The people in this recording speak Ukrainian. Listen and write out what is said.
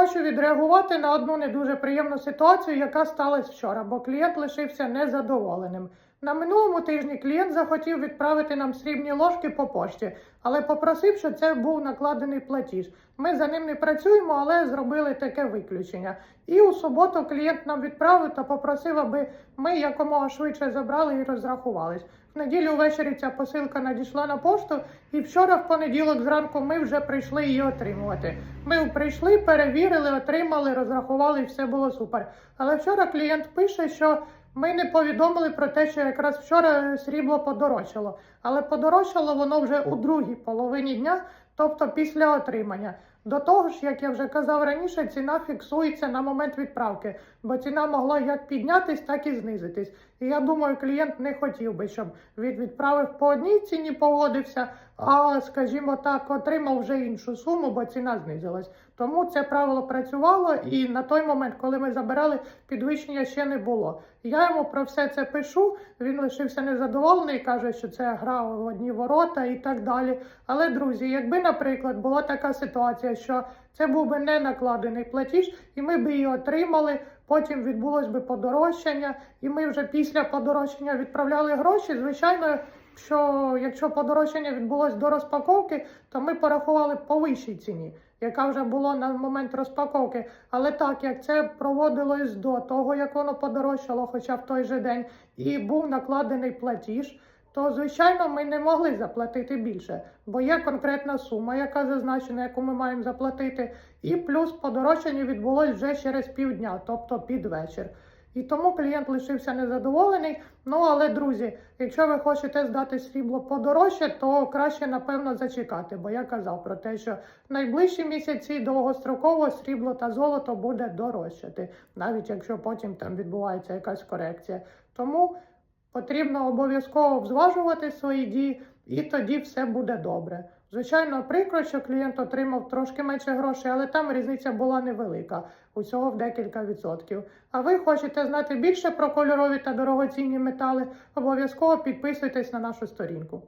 Хочу відреагувати на одну не дуже приємну ситуацію, яка сталася вчора, бо клієнт лишився незадоволеним. На минулому тижні клієнт захотів відправити нам срібні ложки по пошті, але попросив, щоб це був накладений платіж. Ми за ним не працюємо, але зробили таке виключення. І у суботу клієнт нам відправив та попросив, аби ми якомога швидше забрали і розрахувались. В неділю ввечері ця посилка надійшла на пошту, і вчора, в понеділок, зранку, ми вже прийшли її отримувати. Ми прийшли, перевірили, отримали, розрахували, і все було супер. Але вчора клієнт пише, що ми не повідомили про те, що якраз вчора срібло подорожчало. Але подорожчало воно вже у другій половині дня, тобто після отримання. До того ж, як я вже казав раніше, ціна фіксується на момент відправки, бо ціна могла як піднятись, так і знизитись. І я думаю, клієнт не хотів би, щоб він відправив по одній ціні, погодився, а, скажімо так, отримав вже іншу суму, бо ціна знизилась. Тому це правило працювало, і на той момент, коли ми забирали, підвищення ще не було. Я йому про все це пишу. Він лишився незадоволений, каже, що це гра в одні ворота і так далі. Але друзі, якби, наприклад, була така ситуація, що це був би не накладений платіж, і ми б її отримали. Потім відбулось би подорожчання, і ми вже після подорожчання відправляли гроші. Звичайно, що якщо подорожчання відбулось до розпаковки, то ми порахували по вищій ціні, яка вже була на момент розпаковки. Але так як це проводилось до того, як воно подорожчало, хоча в той же день, і був накладений платіж. То, звичайно, ми не могли заплатити більше, бо є конкретна сума, яка зазначена, яку ми маємо заплатити, і плюс подорожчання відбулось вже через півдня, тобто під вечір. І тому клієнт лишився незадоволений. Ну але друзі, якщо ви хочете здати срібло подорожче, то краще напевно зачекати, бо я казав про те, що в найближчі місяці довгостроково срібло та золото буде дорожчати, навіть якщо потім там відбувається якась корекція. Тому потрібно обов'язково зважувати свої дії, і тоді все буде добре. Звичайно, прикро, що клієнт отримав трошки менше грошей, але там різниця була невелика, усього в декілька відсотків. А ви хочете знати більше про кольорові та дорогоцінні метали? Обов'язково підписуйтесь на нашу сторінку.